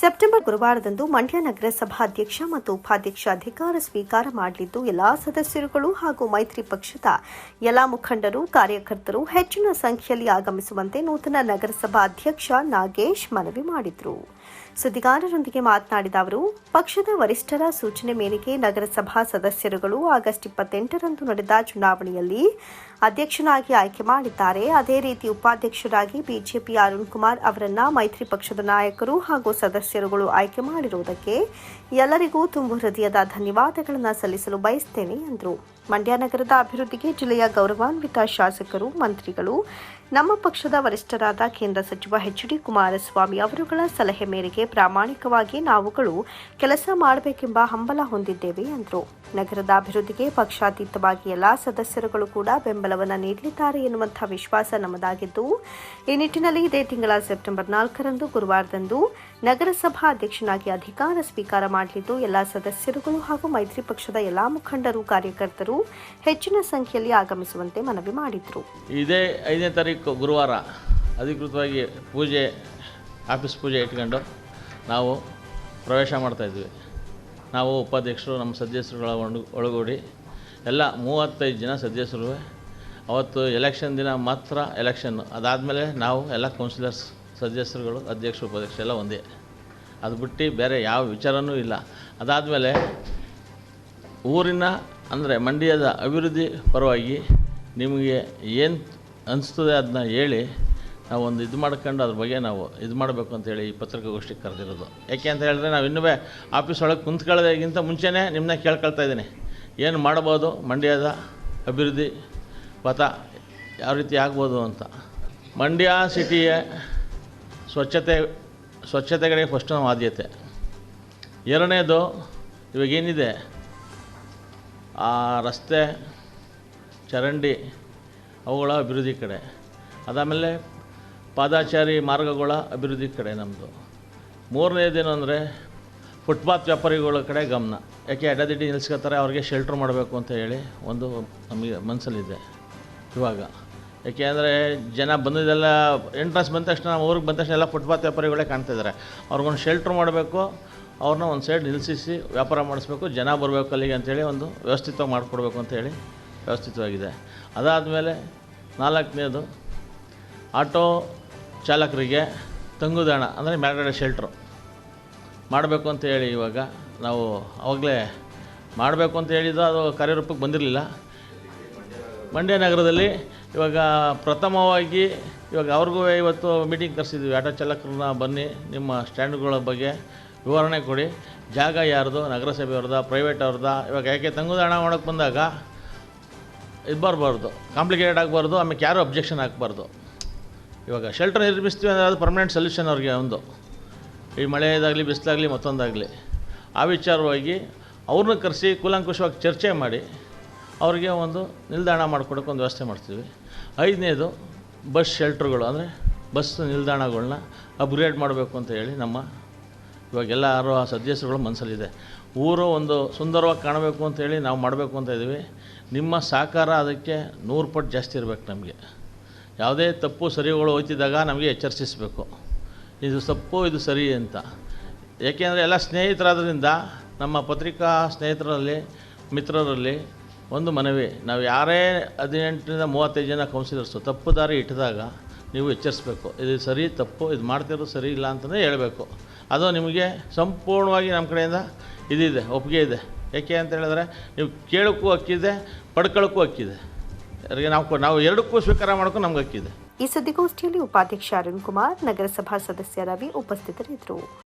September ಗುರುವಾರದಂದು Mandya ನಗರಸಭಾಧ್ಯಕ್ಷ ಮತ್ತು ಉಪಾಧ್ಯಕ್ಷ ಅಧಿಕಾರ ಸ್ವೀಕಾರ ಮಾಡಲಿದ್ದು, ಎಲ್ಲಾ ಸದಸ್ಯರುಗಳು ಹಾಗೂ ಮೈತ್ರಿ ಪಕ್ಷದ ಎಲ್ಲಾ ಮುಖಂಡರು, ಕಾರ್ಯಕರ್ತರು ಹೆಚ್ಚಿನ ಸಂಖ್ಯೆಯಲ್ಲಿ ಆಗಮಿಸುವಂತೆ ನೂತನ ನಗರಸಭಾ ಅಧ್ಯಕ್ಷ ನಾಗೇಶ್ ಮನವಿ ಮಾಡಿದರು. ಸುದ್ದಿಗಾರರೊಂದಿಗೆ ಮಾತನಾಡಿದ ಅವರು, ಪಕ್ಷದ ವರಿಷ್ಠರ ಸೂಚನೆ ಮೇರೆಗೆ ನಗರಸಭಾ ಸದಸ್ಯರುಗಳು ಆಗಸ್ಟ್ ಇಪ್ಪತ್ತೆಂಟರಂದು ನಡೆದ ಚುನಾವಣೆಯಲ್ಲಿ ಅಧ್ಯಕ್ಷನಾಗಿ ಆಯ್ಕೆ ಮಾಡಿದ್ದಾರೆ. ಅದೇ ರೀತಿ ಉಪಾಧ್ಯಕ್ಷರಾಗಿ ಬಿಜೆಪಿ ಅರುಣ್ ಕುಮಾರ್ ಅವರನ್ನ ಮೈತ್ರಿ ಪಕ್ಷದ ನಾಯಕರು ಹಾಗೂ ಸದಸ್ಯರುಗಳು ಆಯ್ಕೆ ಮಾಡಿರುವುದಕ್ಕೆ ಎಲ್ಲರಿಗೂ ತುಂಬು ಹೃದಯದ ಧನ್ಯವಾದಗಳನ್ನು ಸಲ್ಲಿಸಲು ಬಯಸ್ತೇನೆ ಎಂದರು ಮಂಡ್ಯ ನಗರದ ಅಭಿವೃದ್ಧಿಗೆ ಜಿಲ್ಲೆಯ ಗೌರವಾನ್ವಿತ ಶಾಸಕರು, ಮಂತ್ರಿಗಳು ನಮ್ಮ ಪಕ್ಷದ ವರಿಷ್ಠರಾದ ಕೇಂದ್ರ ಸಚಿವ ಎಚ್ ಡಿ ಕುಮಾರಸ್ವಾಮಿ ಅವರುಗಳ ಸಲಹೆ ಮೇರೆಗೆ ಪ್ರಾಮಾಣಿಕವಾಗಿ ನಾವುಗಳು ಕೆಲಸ ಮಾಡಬೇಕೆಂಬ ಹಂಬಲ ಹೊಂದಿದ್ದೇವೆ ಎಂದರು. ನಗರದ ಅಭಿವೃದ್ಧಿಗೆ ಪಕ್ಷಾತೀತವಾಗಿ ಎಲ್ಲಾ ಸದಸ್ಯರುಗಳು ಕೂಡ ಬೆಂಬಲವನ್ನು ನೀಡಲಿದ್ದಾರೆ ಎನ್ನುವಂತಹ ವಿಶ್ವಾಸ ನಮ್ಮದಾಗಿದ್ದು ಈ ನಿಟ್ಟಿನಲ್ಲಿ ಇದೇ ತಿಂಗಳ ಸೆಪ್ಟೆಂಬರ್ ನಾಲ್ಕರಂದು ಗುರುವಾರದಂದು ನಗರಸಭಾ ಅಧ್ಯಕ್ಷನಾಗಿ ಅಧಿಕಾರ ಸ್ವೀಕಾರ ಮಾಡಲಿದ್ದು, ಎಲ್ಲಾ ಸದಸ್ಯರುಗಳು ಹಾಗೂ ಮೈತ್ರಿ ಪಕ್ಷದ ಎಲ್ಲಾ ಮುಖಂಡರು, ಕಾರ್ಯಕರ್ತರು ಹೆಚ್ಚಿನ ಸಂಖ್ಯೆಯಲ್ಲಿ ಆಗಮಿಸುವಂತೆ ಮನವಿ ಮಾಡಿದರು. ಇದೇ ಗುರುವಾರ ಅಧಿಕೃತವಾಗಿ ಪೂಜೆ, ಆಫೀಸ್ ಪೂಜೆ ಇಟ್ಕೊಂಡು ನಾವು ಪ್ರವೇಶ ಮಾಡ್ತಾಯಿದ್ವಿ ನಾವು ಉಪಾಧ್ಯಕ್ಷರು, ನಮ್ಮ ಸದಸ್ಯರುಗಳ ಒಳಗೂಡಿ ಎಲ್ಲ ಮೂವತ್ತೈದು ಜನ ಸದಸ್ಯರು. ಅವತ್ತು ಎಲೆಕ್ಷನ್ ದಿನ ಮಾತ್ರ ಎಲೆಕ್ಷನ್ನು ಅದಾದಮೇಲೆ ನಾವು ಎಲ್ಲ ಕೌನ್ಸಿಲರ್ಸ್ ಸದಸ್ಯರುಗಳು, ಅಧ್ಯಕ್ಷರು ಉಪಾಧ್ಯಕ್ಷ ಎಲ್ಲ ಒಂದೇ. ಅದು ಬಿಟ್ಟು ಬೇರೆ ಯಾವ ವಿಚಾರವೂ ಇಲ್ಲ. ಅದಾದಮೇಲೆ ಊರಿನ, ಅಂದರೆ ಮಂಡ್ಯದ ಅಭಿವೃದ್ಧಿ ಪರವಾಗಿ ನಿಮಗೆ ಏನು ಅನಿಸ್ತದೆ ಅದನ್ನ ಹೇಳಿ ನಾವು ಒಂದು ಇದು ಮಾಡ್ಕೊಂಡು ಅದ್ರ ಬಗ್ಗೆ ನಾವು ಇದು ಮಾಡಬೇಕು ಅಂತೇಳಿ ಈ ಪತ್ರಿಕಾಗೋಷ್ಠಿಗೆ ಕರೆದಿರೋದು. ಯಾಕೆ ಅಂತ ಹೇಳಿದ್ರೆ ನಾವು ಇನ್ನೂ ಆಫೀಸ್ ಒಳಗೆ ಕುಂತ್ಕೊಳ್ಳೋದಕ್ಕಿಂತ ಮುಂಚೆನೇ ನಿಮ್ಮನ್ನ ಕೇಳ್ಕೊಳ್ತಾ ಇದ್ದೀನಿ. ಏನು ಮಾಡ್ಬೋದು? ಮಂಡ್ಯದ ಅಭಿವೃದ್ಧಿ ಪಥ ಯಾವ ರೀತಿ ಆಗ್ಬೋದು ಅಂತ. ಮಂಡ್ಯ ಸಿಟಿಯ ಸ್ವಚ್ಛತೆ, ಸ್ವಚ್ಛತೆಗಳಿಗೆ ಫಸ್ಟ್ ನಾವು ಆದ್ಯತೆ. ಎರಡನೇದು ಇವಾಗೇನಿದೆ? ಆ ರಸ್ತೆ ಚರಂಡಿ ಅವುಗಳ ಅಭಿವೃದ್ಧಿ ಕಡೆ. ಅದಾದಮೇಲೆ ಪಾದಾಚಾರಿ ಮಾರ್ಗಗಳ ಅಭಿವೃದ್ಧಿ ಕಡೆ ನಮ್ಮದು ಮೂರನೇದೇನು ಅಂದರೆ ಫುಟ್ಪಾತ್ ವ್ಯಾಪಾರಿಗಳ ಕಡೆ ಗಮನ. ಯಾಕೆ ಅಡ್ಡದಿಡ್ಡಿ ನಿಲ್ಸ್ಕೊತಾರೆ, ಅವ್ರಿಗೆ ಶೆಲ್ಟ್ರ್ ಮಾಡಬೇಕು ಅಂತ ಹೇಳಿ ಒಂದು ನಮಗೆ ಮನಸ್ಸಲ್ಲಿದೆ ಇವಾಗ. ಯಾಕೆ ಅಂದರೆ ಜನ ಬಂದಿದ್ದೆಲ್ಲ ಎಂಟ್ರೆನ್ಸ್ ಬಂದ ತಕ್ಷಣ ಊರಿಗೆ ಬಂದ ತಕ್ಷಣ ಎಲ್ಲ ಫುಟ್ಪಾತ್ ವ್ಯಾಪಾರಿಗಳೇ ಕಾಣ್ತಾ ಇದ್ದಾರೆ ಅವ್ರಿಗೊಂದು ಶೆಲ್ಟ್ರ್ ಮಾಡಬೇಕು, ಅವ್ರನ್ನ ಒಂದು ಸೈಡ್ ನಿಲ್ಲಿಸಿ ವ್ಯಾಪಾರ ಮಾಡಿಸ್ಬೇಕು, ಜನ ಬರಬೇಕು ಅಲ್ಲಿಗೆ ಅಂತೇಳಿ ಒಂದು ವ್ಯವಸ್ಥಿತವಾಗಿ ಮಾಡಿಕೊಡ್ಬೇಕು ಅಂತೇಳಿ ವ್ಯವಸ್ಥಿತವಾಗಿದೆ. ಅದಾದಮೇಲೆ ನಾಲ್ಕನೇದು ಆಟೋ ಚಾಲಕರಿಗೆ ತಂಗುದಾಣ, ಅಂದರೆ ಮೇಲ್ಗಡೆ ಶೆಲ್ಟ್ರು ಮಾಡಬೇಕು ಅಂತ ಹೇಳಿ ಇವಾಗ ನಾವು ಆವಾಗಲೇ ಮಾಡಬೇಕು ಅಂತ ಹೇಳಿದ್ದು ಅದು ಕಾರ್ಯರೂಪಕ್ಕೆ ಬಂದಿರಲಿಲ್ಲ. ಮಂಡ್ಯ ನಗರದಲ್ಲಿ ಇವಾಗ ಪ್ರಥಮವಾಗಿ ಇವಾಗ ಅವ್ರಿಗೂ ಇವತ್ತು ಮೀಟಿಂಗ್ ಕರೆಸಿದ್ವಿ. ಆಟೋ ಚಾಲಕರನ್ನ ಬನ್ನಿ, ನಿಮ್ಮ ಸ್ಟ್ಯಾಂಡ್ಗಳ ಬಗ್ಗೆ ವಿವರಣೆ ಕೊಡಿ. ಜಾಗ ಯಾರ್ದು? ನಗರಸಭೆಯವ್ರದ ಪ್ರೈವೇಟ್ ಅವ್ರದ್ದು? ಇವಾಗ ಯಾಕೆ ತಂಗುದಾಣ ಮಾಡೋಕ್ಕೆ ಬಂದಾಗ ಇದು ಬರಬಾರ್ದು ಕಾಂಪ್ಲಿಕೇಟೆಡ್ ಆಗಬಾರ್ದು ಆಮೇಲೆ ಯಾರೂ ಅಬ್ಜೆಕ್ಷನ್ ಹಾಕಬಾರ್ದು. ಇವಾಗ ಶೆಲ್ಟರ್ ನಿರ್ಮಿಸ್ತೀವಿ ಅಂದರೆ ಅದು ಪರ್ಮನೆಂಟ್ ಸೊಲ್ಯೂಷನ್ ಅವ್ರಿಗೆ ಒಂದು. ಈ ಮಳೆಯದಾಗಲಿ ಬಿಸಿಲಾಗಲಿ, ಮತ್ತೊಂದಾಗಲಿ. ಆ ವಿಚಾರವಾಗಿ ಅವ್ರನ್ನ ಕರೆಸಿ ಕೂಲಂಕುಷವಾಗಿ ಚರ್ಚೆ ಮಾಡಿ ಅವ್ರಿಗೆ ಒಂದು ನಿಲ್ದಾಣ ಮಾಡಿಕೊಡೋಕೆ ಒಂದು ವ್ಯವಸ್ಥೆ ಮಾಡ್ತೀವಿ. ಐದನೇದು ಬಸ್ ಶೆಲ್ಟ್ರುಗಳು ಅಂದರೆ ಬಸ್ ನಿಲ್ದಾಣಗಳನ್ನ ಅಪ್ಗ್ರೇಡ್ ಮಾಡಬೇಕು ಅಂತ ಹೇಳಿ ನಮ್ಮ ಇವಾಗೆಲ್ಲರೂ ಆ ಸದಸ್ಯರುಗಳು ಮನಸ್ಸಲ್ಲಿದೆ ಊರು ಒಂದು ಸುಂದರವಾಗಿ ಕಾಣಬೇಕು ಅಂತೇಳಿ ನಾವು ಮಾಡಬೇಕು ಅಂತ ಇದ್ದೀವಿ. ನಿಮ್ಮ ಸಹಕಾರ ಅದಕ್ಕೆ ನೂರು ಪಟ್ಟು ಜಾಸ್ತಿ ಇರ್ಬೇಕು ನಮಗೆ. ಯಾವುದೇ ತಪ್ಪು ಸರಿಗಳು ಹೋಯ್ತಿದ್ದಾಗ ನಮಗೆ ಎಚ್ಚರಿಸಬೇಕು ಇದು ತಪ್ಪು ಇದು ಸರಿ ಅಂತ. ಏಕೆಂದರೆ ಎಲ್ಲ ಸ್ನೇಹಿತರಾದ್ರಿಂದ, ನಮ್ಮ ಪತ್ರಿಕಾ ಸ್ನೇಹಿತರಲ್ಲಿ, ಮಿತ್ರರಲ್ಲಿ ಒಂದು ಮನವಿ. ನಾವು ಯಾರೇ ಹದಿನೆಂಟರಿಂದ ಮೂವತ್ತೈದು ಜನ ಕೌನ್ಸಿಲರ್ಸು ತಪ್ಪು ದಾರಿ ಇಟ್ಟಿದಾಗ ನೀವು ಎಚ್ಚರಿಸ್ಬೇಕು. ಇದು ಸರಿ, ತಪ್ಪು, ಇದು ಮಾಡ್ತಿರೋದು ಸರಿ ಇಲ್ಲ ಅಂತಲೇ ಹೇಳಬೇಕು. ಅದು ನಿಮಗೆ ಸಂಪೂರ್ಣವಾಗಿ ನಮ್ಮ ಕಡೆಯಿಂದ ಇದಿದೆ, ಒಪ್ಪಿಗೆ ಇದೆ. ಏಕೆ ಅಂತ ಹೇಳಿದ್ರೆ, ನೀವು ಕೇಳೋಕ್ಕೂ ಹಕ್ಕಿದೆ ಪಡ್ಕೊಳ್ಳೋಕ್ಕೂ ಹಕ್ಕಿದೆ. ನಾವು ನಾವು ಎರಡಕ್ಕೂ ಸ್ವೀಕಾರ ಮಾಡೋಕ್ಕೂ ನಮ್ಗೆ ಹಕ್ಕಿದೆ. ಈ ಸುದ್ದಿಗೋಷ್ಠಿಯಲ್ಲಿ ಉಪಾಧ್ಯಕ್ಷ ಅರುಣ್ ಕುಮಾರ್, ನಗರಸಭಾ ಸದಸ್ಯ ರವಿ ಉಪಸ್ಥಿತರಿದ್ದರು.